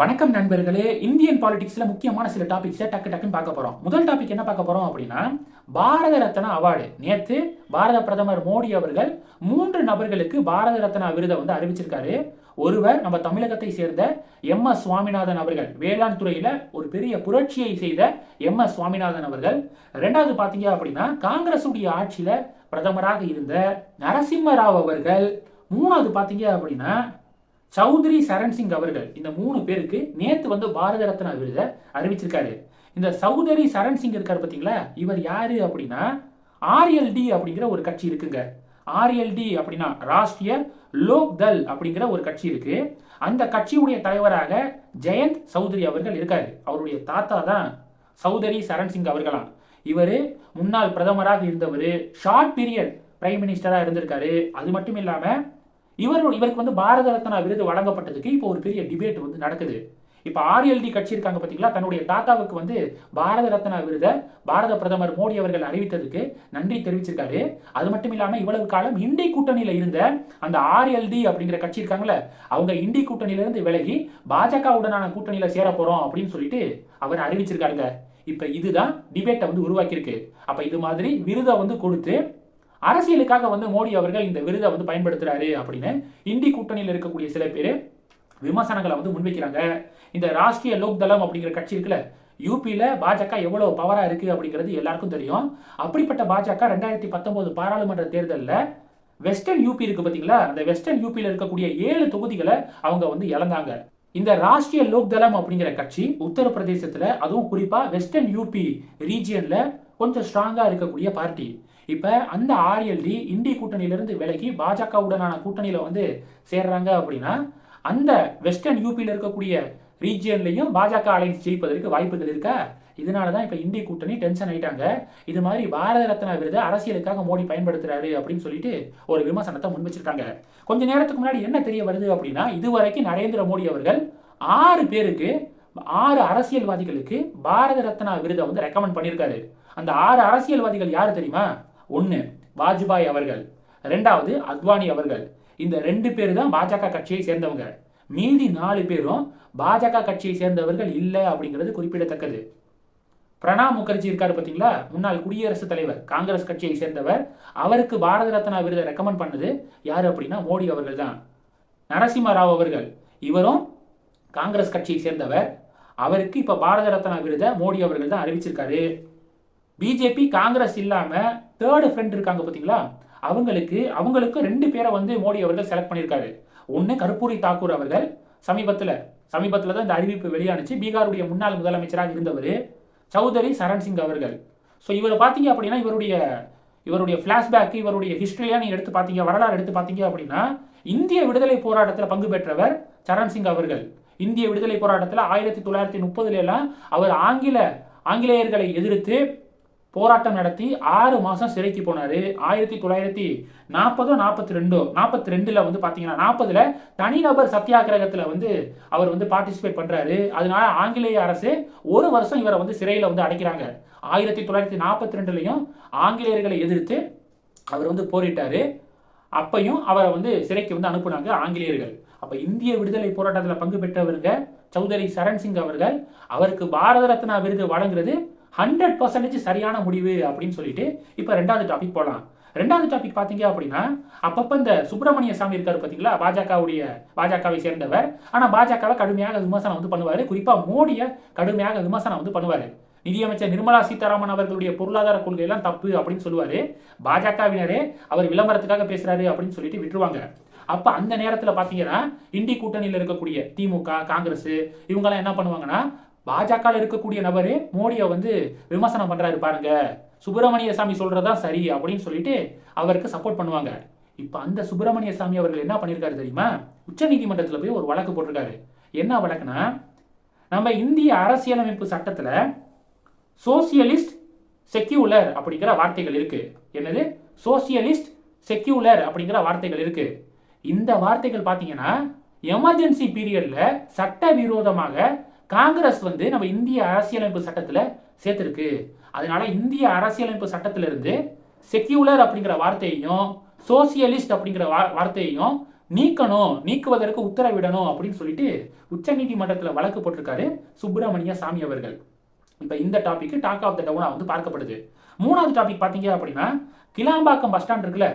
வணக்கம் நண்பர்களே இந்தியன் பாலிடிக்ஸ்ல முக்கியமான சில டாபிக்ஸை டக்கு டக்குன்னு பார்க்க போறோம். முதல் டாபிக் என்ன பார்க்க போறோம் அப்படின்னா பாரத ரத்னா அவார்டு நேத்து பாரத பிரதமர் மோடி அவர்கள் மூன்று நபர்களுக்கு பாரத ரத்னா விருதை வந்து அறிவிச்சிருக்காரு. ஒருவர் நம்ம தமிழகத்தை சேர்ந்த எம் எஸ் சுவாமிநாதன் அவர்கள் வேளாண் துறையில ஒரு பெரிய புரட்சியை செய்த எம் எஸ் சுவாமிநாதன் அவர்கள். ரெண்டாவது பாத்தீங்க அப்படின்னா காங்கிரஸுடைய ஆட்சியில் ஆட்சியில பிரதமராக இருந்த நரசிம்ம ராவ் அவர்கள். மூணாவது பாத்தீங்க அப்படின்னா சௌத்ரி சரண் சிங் அவர்கள் இந்த மூணு பேருக்கு நேற்று வந்து பாரத ரத்னா விருதை அறிவிச்சிருக்காரு. இந்த சௌதரி சரண் சிங் இருக்கார் பார்த்தீங்களா இவர் யாரு அப்படின்னா ஆர்எல்டி அப்படிங்கிற ஒரு கட்சி இருக்குங்க. ஆர்எல்டி அப்படின்னா ராஷ்டிரிய லோக் தல் அப்படிங்கிற ஒரு கட்சி இருக்கு. அந்த கட்சியுடைய தலைவராக ஜெயந்த் சௌத்ரி அவர்கள் இருக்காரு. அவருடைய தாத்தா தான் சௌதரி சரண் சிங் அவர்களாம் இவர் முன்னாள் பிரதமராக இருந்தவர். ஷார்ட் பீரியட் பிரைம் மினிஸ்டராக இருந்திருக்காரு. அது மட்டும் இல்லாமல் இவர் இவருக்கு வந்து பாரத ரத்னா விருது வழங்கப்பட்டதுக்கு இப்போ ஒரு பெரிய டிபேட் வந்து நடக்குது. இப்போ ஆர்எல்டி கட்சி இருக்காங்க பார்த்தீங்களா தன்னுடைய தாத்தாவுக்கு வந்து பாரத ரத்னா விருதை பாரத பிரதமர் மோடி அவர்கள் அறிவித்ததுக்கு நன்றி தெரிவிச்சிருக்காரு. அது மட்டும் இல்லாமல் இவ்வளவு காலம் இண்டி கூட்டணியில் இருந்த அந்த ஆர்எல்டி அப்படிங்கிற கட்சி இருக்காங்களே அவங்க இண்டி கூட்டணியிலிருந்து விலகி பாஜகவுடனான கூட்டணியில் சேர போகிறோம் அப்படின்னு சொல்லிட்டு அவர் அறிவிச்சிருக்காருங்க. இப்போ இதுதான் டிபேட்டை வந்து உருவாக்கியிருக்கு. அப்போ இது மாதிரி விருதை வந்து கொடுத்து அரசியலுக்காக வந்து மோடி அவர்கள் இந்த விருதை வந்து பயன்படுத்துறாரு அப்படின்னு இந்தி கூட்டணியில் இருக்கக்கூடிய சில பேர் விமர்சனங்களை வந்து முன்வைக்கிறாங்க. இந்த ராஷ்டிரிய லோக் தளம் அப்படிங்கிற கட்சி இருக்குல்ல யூபியில் பாஜக எவ்வளோ பவராக இருக்குது அப்படிங்கிறது எல்லாருக்கும் தெரியும். அப்படிப்பட்ட பாஜக ரெண்டாயிரத்தி பத்தொம்போது பாராளுமன்ற தேர்தலில் வெஸ்டர்ன் யூபி இருக்கு பார்த்தீங்களா அந்த வெஸ்டர்ன் யூபியில் இருக்கக்கூடிய ஏழு தொகுதிகளை அவங்க வந்து இழந்தாங்க. இந்த ராஷ்டிரிய லோக் தளம் அப்படிங்கிற கட்சி உத்தரப்பிரதேசத்தில் அதுவும் குறிப்பாக வெஸ்டர்ன் யூபி ரீஜியனில் கொஞ்சம் ஸ்ட்ராங்காக இருக்கக்கூடிய பார்ட்டி இப்போ அந்த ஆர்எல்டி இந்தி கூட்டணியிலிருந்து விலகி பாஜகவுடனான கூட்டணியில் வந்து சேர்றாங்க அப்படின்னா அந்த வெஸ்டர்ன் யூபியில் இருக்கக்கூடிய ரீஜியன்லையும் பாஜக அலைன்ஸ் ஜெயிப்பதற்கு வாய்ப்புகள் இருக்கா? இதனால தான் இப்போ இந்திய கூட்டணி டென்ஷன் ஆயிட்டாங்க. இது மாதிரி பாரத ரத்னா விருது அரசியலுக்காக மோடி பயன்படுத்துறாரு அப்படின்னு சொல்லிட்டு ஒரு விமர்சனத்தை முன்வச்சிருக்காங்க. கொஞ்ச நேரத்துக்கு முன்னாடி என்ன தெரிய வருது அப்படின்னா இதுவரைக்கும் நரேந்திர மோடி அவர்கள் ஆறு பேருக்கு ஆறு அரசியல்வாதிகளுக்கு பாரத ரத்னா விருதை வந்து ரெக்கமெண்ட் பண்ணியிருக்காரு. அந்த ஆறு அரசியல்வாதிகள் யார் தெரியுமா? ஒன்று வாஜ்பாய் அவர்கள். ரெண்டாவது அத்வானி அவர்கள். இந்த ரெண்டு பேர் தான் பாஜக கட்சியை சேர்ந்தவங்க. மீதி நாலு பேரும் பாஜக கட்சியை சேர்ந்தவர்கள் இல்லை அப்படிங்கிறது குறிப்பிடத்தக்கது. பிரணாப் முகர்ஜி இருக்காரு பார்த்தீங்களா முன்னாள் குடியரசுத் தலைவர் காங்கிரஸ் கட்சியை சேர்ந்தவர். அவருக்கு பாரத ரத்னா விருதை ரெக்கமெண்ட் பண்ணது யார் அப்படின்னா மோடி அவர்கள் தான் நரசிம்ம ராவ் அவர்கள். இவரும் காங்கிரஸ் கட்சியை சேர்ந்தவர். அவருக்கு இப்போ பாரத ரத்னா விருதை மோடி அவர்கள் தான் அறிவிச்சிருக்காரு. பிஜேபி காங்கிரஸ் இல்லாமல் தேர்டு ஃப்ரெண்ட் இருக்காங்க பார்த்தீங்களா அவங்களுக்கு அவங்களுக்கு ரெண்டு பேரை வந்து மோடி அவர்கள் செலக்ட் பண்ணியிருக்காரு. ஒன்று கருப்பூரி தாக்கூர் அவர்கள். சமீபத்தில் சமீபத்தில் தான் இந்த அறிவிப்பு வெளியானுச்சு. பீகாருடைய முன்னாள் முதலமைச்சராக இருந்தவர். சௌதரி சரண் சிங் அவர்கள். ஸோ இவர் பார்த்தீங்க அப்படின்னா இவருடைய இவருடைய ஃப்ளாஷ்பேக் இவருடைய ஹிஸ்ட்ரியாக நீங்கள் எடுத்து பார்த்தீங்க வரலாறு எடுத்து பார்த்தீங்க அப்படின்னா இந்திய விடுதலை போராட்டத்தில் பங்கு பெற்றவர் சரண் சிங் அவர்கள். இந்திய விடுதலை போராட்டத்தில் ஆயிரத்தி தொள்ளாயிரத்தி முப்பதுல எல்லாம் அவர் ஆங்கில ஆங்கிலேயர்களை எதிர்த்து போராட்டம் நடத்தி ஆறு மாதம் சிறைக்கு போனார். ஆயிரத்தி தொள்ளாயிரத்தி நாற்பதோ நாற்பத்தி ரெண்டோ நாற்பத்தி ரெண்டில் வந்து பார்த்தீங்கன்னா நாற்பதில் தனிநபர் சத்தியாகிரகத்தில் வந்து அவர் வந்து பார்ட்டிசிபேட் பண்ணுறாரு அதனால ஆங்கிலேய அரசு ஒரு வருஷம் இவரை வந்து சிறையில் வந்து அடைக்கிறாங்க. ஆயிரத்தி தொள்ளாயிரத்தி நாற்பத்தி ரெண்டுலையும் ஆங்கிலேயர்களை எதிர்த்து அவர் வந்து போரிட்டார். அப்பையும் அவரை வந்து சிறைக்கு வந்து அனுப்புனாங்க ஆங்கிலேயர்கள். அப்போ இந்திய விடுதலை போராட்டத்தில் பங்கு பெற்றவருங்க சௌதரி சரண் சிங் அவர்கள் அவருக்கு பாரத ரத்னா விருது வழங்குறது ஹண்ட்ரட் பர்சன்டேஜ் சரியான முடிவு அப்படின்னு சொல்லிட்டு இப்போ ரெண்டாவது டாபிக் போகலாம் ரெண்டாவது டாபிக் பார்த்தீங்க அப்படின்னா அப்பப்போ இந்த சுப்பிரமணிய சாமி இருக்காரு பார்த்தீங்களா பாஜகவுடைய பாஜகவை சேர்ந்தவர். ஆனால் பாஜகவை கடுமையாக விமர்சனம் வந்து பண்ணுவார். குறிப்பாக மோடியை கடுமையாக விமர்சனம் வந்து பண்ணுவார். நிதியமைச்சர் நிர்மலா சீதாராமன் அவர்களுடைய பொருளாதார கொள்கையெல்லாம் தப்பு அப்படின்னு சொல்லுவார். பாஜகவினரே அவர் விளம்பரத்துக்காக பேசுகிறாரு அப்படின்னு சொல்லிட்டு விட்டுருவாங்க. அப்போ அந்த நேரத்தில் பார்த்தீங்கன்னா இந்தி கூட்டணியில் இருக்கக்கூடிய திமுக காங்கிரஸ் இவங்கெல்லாம் என்ன பண்ணுவாங்கன்னா பாஜக இருக்கக்கூடிய நபரே மோடியை வந்து விமர்சனம் பண்ணுறாரு பாருங்க. சுப்பிரமணிய சாமி சொல்றதா சரி அப்படின்னு சொல்லிட்டு அவருக்கு சப்போர்ட் பண்ணுவாங்க. இப்போ அந்த சுப்பிரமணிய சாமி அவர்கள் என்ன பண்ணியிருக்காரு தெரியுமா? உச்ச நீதிமன்றத்தில் போய் ஒரு வழக்கு போட்டிருக்காரு. என்ன வழக்குனா நம்ம இந்திய அரசியலமைப்பு சட்டத்தில் சோசியலிஸ்ட் செக்யூலர் அப்படிங்கிற வார்த்தைகள் இருக்கு. என்னது? சோசியலிஸ்ட் செக்யூலர் அப்படிங்கிற வார்த்தைகள் இருக்கு. இந்த வார்த்தைகள் பார்த்தீங்கன்னா எமர்ஜென்சி பீரியட்ல சட்டவிரோதமாக காங்கிரஸ் வந்து நம்ம இந்திய அரசியலமைப்பு சட்டத்தில் சேர்த்துருக்கு. அதனால இந்திய அரசியலமைப்பு சட்டத்திலிருந்து செக்யூலர் அப்படிங்கிற வார்த்தையையும் சோசியலிஸ்ட் அப்படிங்கிற வார்த்தையையும் நீக்கணும் நீக்குவதற்கு உத்தரவிடணும் அப்படின்னு சொல்லிட்டு உச்சநீதிமன்றத்தில் வழக்கு போட்டிருக்காரு சுப்பிரமணிய சாமி அவர்கள். இப்போ இந்த டாபிக் டாக் ஆஃப் த டவுனாக வந்து பார்க்கப்படுது. மூணாவது டாபிக் பார்த்தீங்க அப்படின்னா கிளாம்பாக்கம் பஸ் ஸ்டாண்ட் இருக்குல்ல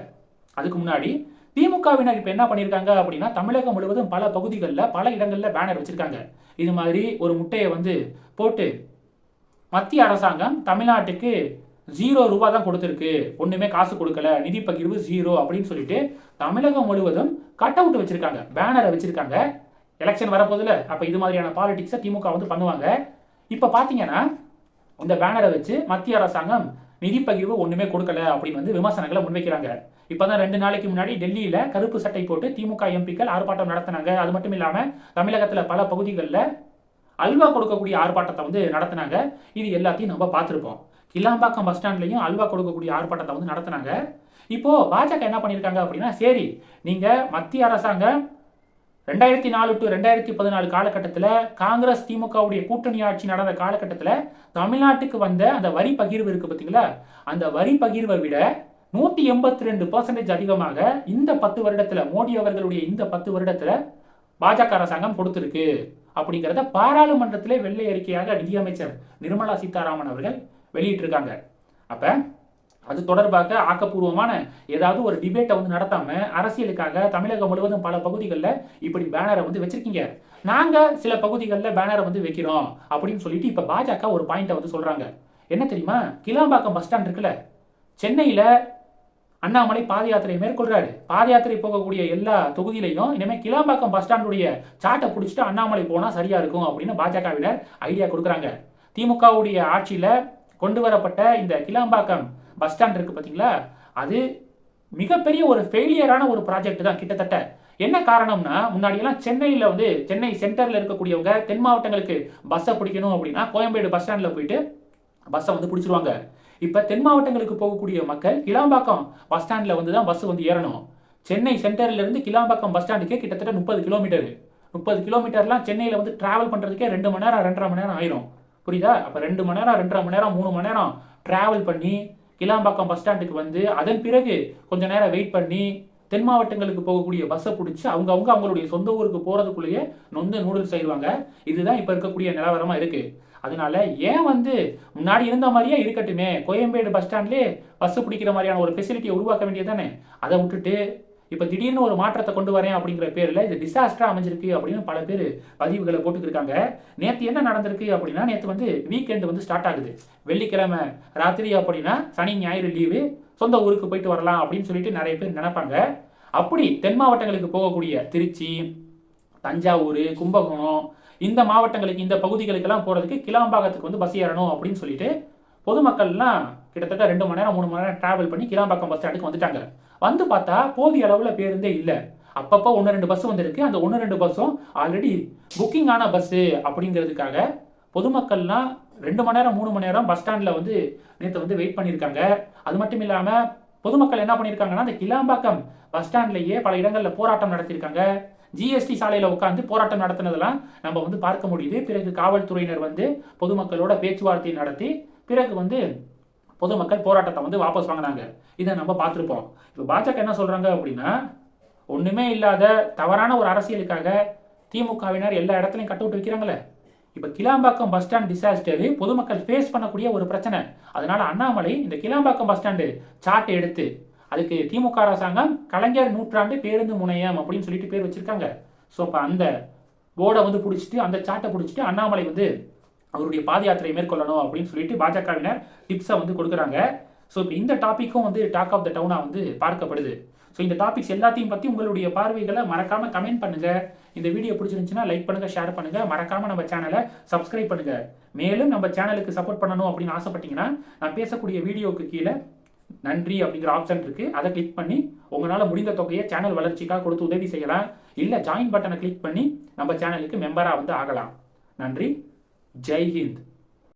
அதுக்கு முன்னாடி திமுகவினர் இப்போ என்ன பண்ணியிருக்காங்க அப்படின்னா தமிழகம் முழுவதும் பல பகுதிகளில் பல இடங்களில் பேனர் வச்சுருக்காங்க. இது மாதிரி ஒரு முட்டையை வந்து போட்டு மத்திய அரசாங்கம் தமிழ்நாட்டுக்கு ஜீரோ ரூபா தான் கொடுத்துருக்கு. ஒன்றுமே காசு கொடுக்கல. நிதி பகிர்வு ஜீரோ அப்படின்னு சொல்லிட்டு தமிழகம் முழுவதும் கட் அவுட் வச்சுருக்காங்க. பேனரை வச்சுருக்காங்க. எலெக்ஷன் வரப்போதில் அப்போ இது மாதிரியான பாலிடிக்ஸை திமுக வந்து பண்ணுவாங்க. இப்போ பார்த்தீங்கன்னா இந்த பேனரை வச்சு மத்திய அரசாங்கம் நிதி பகிர்வு ஒன்றுமே கொடுக்கல அப்படின்னு வந்து விமர்சனங்களை முன்வைக்கிறாங்க. இப்போ தான் ரெண்டு நாளைக்கு முன்னாடி டெல்லியில் கருப்பு சட்டை போட்டு திமுக எம்பிக்கள் ஆர்ப்பாட்டம் நடத்தினாங்க. அது மட்டும் இல்லாமல் தமிழகத்தில் பல பகுதிகளில் அல்வா கொடுக்கக்கூடிய ஆர்ப்பாட்டத்தை வந்து நடத்தினாங்க. இது எல்லாத்தையும் நம்ம பார்த்துருப்போம். கிளாம்பாக்கம் பஸ் ஸ்டாண்ட்லையும் அல்வா கொடுக்கக்கூடிய ஆர்ப்பாட்டத்தை வந்து நடத்தினாங்க. இப்போது பாஜக என்ன பண்ணியிருக்காங்க அப்படின்னா சரி நீங்கள் மத்திய அரசாங்கம் ரெண்டாயிரத்தி நாலு டு ரெண்டாயிரத்தி பதினாலு காலகட்டத்தில் காங்கிரஸ் திமுகவுடைய கூட்டணி ஆட்சி நடந்த காலகட்டத்தில் தமிழ்நாட்டுக்கு வந்த அந்த வரி பகிர்வு இருக்குது பார்த்தீங்களா அந்த வரி பகிர்வை விட நூற்றி எண்பத்தி ரெண்டு பர்சன்டேஜ் அதிகமாக இந்த பத்து வருடத்தில் மோடி அவர்களுடைய இந்த பத்து வருடத்தில் பாஜக அரசாங்கம் கொடுத்துருக்கு. அப்படிங்கிறத பாராளுமன்றத்திலே வெள்ளை அறிக்கையாக நிதியமைச்சர் நிர்மலா சீதாராமன் அவர்கள் வெளியிட்டிருக்காங்க. அப்போ அது தொடர்பாக ஆக்கப்பூர்வமான ஏதாவது ஒரு டிபேட்டை வந்து நடத்தாம அரசியலுக்காக தமிழகம் முழுவதும் பல பகுதிகளில் இப்படி பேனரை வந்து வச்சிருக்கீங்க. நாங்க சில பகுதிகளில் பேனரை வந்து வைக்கிறோம் அப்படின்னு சொல்லிட்டு இப்ப பாஜக ஒரு பாயிண்ட்டை வந்து சொல்றாங்க. என்ன தெரியுமா? கிளாம்பாக்கம் பஸ் ஸ்டாண்ட் இருக்குல்ல? சென்னையில அண்ணாமலை பாத யாத்திரை மேற்கொள்றாரு. பாத யாத்திரை போகக்கூடிய எல்லா தொகுதியிலையும் இனிமேல் கிளாம்பாக்கம் பஸ் ஸ்டாண்டுடைய சாட்டை பிடிச்சிட்டு அண்ணாமலை போனால் சரியா இருக்கும் அப்படின்னு பாஜகவினர் ஐடியா கொடுக்குறாங்க. திமுகவுடைய ஆட்சியில் கொண்டு வரப்பட்ட இந்த கிளாம்பாக்கம் பஸ் ஸ்டாண்ட் இருக்குது பார்த்தீங்களா அது மிகப்பெரிய ஒரு ஃபெயிலியரான ஒரு ப்ராஜெக்ட் தான் கிட்டத்தட்ட. என்ன காரணம்னா முன்னாடியெல்லாம் சென்னையில் வந்து சென்னை சென்டரில் இருக்கக்கூடியவங்க தென் மாவட்டங்களுக்கு பஸ்ஸை பிடிக்கணும் அப்படின்னா கோயம்பேடு பஸ் ஸ்டாண்டில் போயிட்டு பஸ்ஸை வந்து பிடிச்சிருவாங்க. இப்போ தென் மாவட்டங்களுக்கு போகக்கூடிய மக்கள் கிளாம்பாக்கம் பஸ் ஸ்டாண்டில் வந்து தான் பஸ் வந்து ஏறணும். சென்னை சென்டர்லேருந்து கிளாம்பாக்கம் பஸ் ஸ்டாண்டுக்கே கிட்டத்தட்ட முப்பது கிலோமீட்டர் முப்பது கிலோமீட்டர்லாம் சென்னையில் வந்து ட்ராவல் பண்ணுறதுக்கே ரெண்டு மணி நேரம் ரெண்டரை மணி நேரம் ஆயிரும். புரியுதா? அப்போ ரெண்டு மணி நேரம் ரெண்டரை மணி நேரம் மூணு மணி நேரம் ட்ராவல் பண்ணி கிளாம்பாக்கம் பஸ் ஸ்டாண்டுக்கு வந்து அதன் பிறகு கொஞ்ச நேரம் வெயிட் பண்ணி தென் மாவட்டங்களுக்கு போகக்கூடிய பஸ்ஸை பிடிச்சி அவங்க அவங்க அவங்களுடைய சொந்த ஊருக்கு போகிறதுக்குள்ளேயே நொந்து நூடுல்ஸ் செய்வாங்க. இதுதான் இப்போ இருக்கக்கூடிய நிலவரமாக இருக்குது அதனால ஏன் வந்து முன்னாடி இருந்த மாதிரியே இருக்கட்டுமே கோயம்பேடு பஸ் ஸ்டாண்ட்லேயே பஸ் பிடிக்கிற மாதிரியான ஒரு ஃபெசிலிட்டியை உருவாக்க வேண்டியது தானே? அதை விட்டுட்டு இப்போ திடீர்னு ஒரு மாற்றத்தை கொண்டு வரேன் அப்படிங்கிற பேரில் இது டிசாஸ்டராக அமைஞ்சிருக்கு அப்படின்னு பல பேர் பதிவுகளை போட்டுக்கிருக்காங்க. நேற்று என்ன நடந்திருக்கு அப்படின்னா நேற்று வந்து வீக்கெண்டு வந்து ஸ்டார்ட் ஆகுது. வெள்ளிக்கிழமை ராத்திரி அப்படின்னா சனி ஞாயிறு லீவு சொந்த ஊருக்கு போயிட்டு வரலாம் அப்படின்னு சொல்லிட்டு நிறைய பேர் நினைப்பாங்க. அப்படி தென் மாவட்டங்களுக்கு போகக்கூடிய திருச்சி தஞ்சாவூர் கும்பகோணம் இந்த மாவட்டங்களுக்கு இந்த பகுதிகளுக்கெல்லாம் போகிறதுக்கு கிளாம்பாக்கத்துக்கு வந்து பஸ் ஏறணும் அப்படின்னு சொல்லிட்டு பொதுமக்கள்லாம் கிட்டத்தட்ட ரெண்டு மணி நேரம் மூணு மணி நேரம் டிராவல் பண்ணி கிளாம்பாக்கம் பஸ் ஸ்டாண்டுக்கு வந்துட்டாங்க. வந்து பார்த்தா போதிய அளவில் பேருந்தே இல்லை. அப்பப்போ ஒன்று ரெண்டு பஸ் வந்திருக்கு. அந்த ஒன்று ரெண்டு பஸ்ஸும் ஆல்ரெடி புக்கிங் ஆன பஸ்ஸு அப்படிங்கிறதுக்காக பொதுமக்கள்லாம் ரெண்டு மணி நேரம் மூணு மணி நேரம் பஸ் ஸ்டாண்டில் வந்து நேற்று வந்து வெயிட் பண்ணியிருக்காங்க. அது மட்டும் இல்லாமல் பொதுமக்கள் என்ன பண்ணியிருக்காங்கன்னா அந்த கிளாம்பாக்கம் பஸ் ஸ்டாண்ட்லேயே பல இடங்களில் போராட்டம் நடத்தியிருக்காங்க. ஜிஎஸ்டி சாலையில் உட்காந்து போராட்டம் நடத்தினதெல்லாம் நம்ம வந்து பார்க்க முடியுது. பிறகு காவல்துறையினர் வந்து பொதுமக்களோட பேச்சுவார்த்தை நடத்தி பிறகு வந்து பொதுமக்கள் போராட்டத்தை வந்து வாபஸ் வாங்கினாங்க. இதை நம்ம பார்த்துருப்போம். இப்போ பாஜக என்ன சொல்கிறாங்க அப்படின்னா ஒன்றுமே இல்லாத தவறான ஒரு அரசியலுக்காக திமுகவினர் எல்லா இடத்துலையும் கட்டு விட்டு வைக்கிறாங்களே. இப்போ கிளாம்பாக்கம் பஸ் ஸ்டாண்ட் டிசாஸ்டர் பொதுமக்கள் ஃபேஸ் பண்ணக்கூடிய ஒரு பிரச்சனை. அதனால அண்ணாமலை இந்த கிளாம்பாக்கம் பஸ் ஸ்டாண்டு சார்ட் எடுத்து அதுக்கு திமுக அரசாங்கம் கலைஞர் நூற்றாண்டு பேருந்து முனையம் அப்படின்னு சொல்லிட்டு பேர் வச்சிருக்காங்க. ஸோ அப்போ அந்த போர்டை வந்து பிடிச்சிட்டு அந்த சார்ட்டை பிடிச்சிட்டு அண்ணாமலை வந்து அவருடைய பாத யாத்திரையை மேற்கொள்ளணும் அப்படின்னு சொல்லிட்டு பாஜகவினர் டிப்ஸை வந்து கொடுக்குறாங்க. ஸோ இப்போ இந்த டாப்பிக்கும் வந்து டாக் ஆஃப் த டவுனாக வந்து பார்க்கப்படுது. ஸோ இந்த டாபிக்ஸ் எல்லாத்தையும் பற்றி உங்களுடைய பார்வைகளை மறக்காமல் கமெண்ட் பண்ணுங்கள் இந்த வீடியோ பிடிச்சிருந்துச்சுன்னா லைக் பண்ணுங்கள் ஷேர் பண்ணுங்கள் மறக்காமல் நம்ம சேனலை சப்ஸ்கிரைப் பண்ணுங்கள் மேலும் நம்ம சேனலுக்கு சப்போர்ட் பண்ணணும் அப்படின்னு ஆசைப்பட்டீங்கன்னா நான் பேசக்கூடிய வீடியோவுக்கு கீழே நன்றி அப்படிங்கிற ஆப்ஷன் இருக்குது அதை கிளிக் பண்ணி உங்களால் முடிந்த தொகையை சேனல் வளர்ச்சிக்காக கொடுத்து உதவி செய்யலாம். இல்லை ஜாயின் பட்டனை கிளிக் பண்ணி நம்ம சேனலுக்கு மெம்பராக வந்து ஆகலாம். நன்றி. जय हिंद.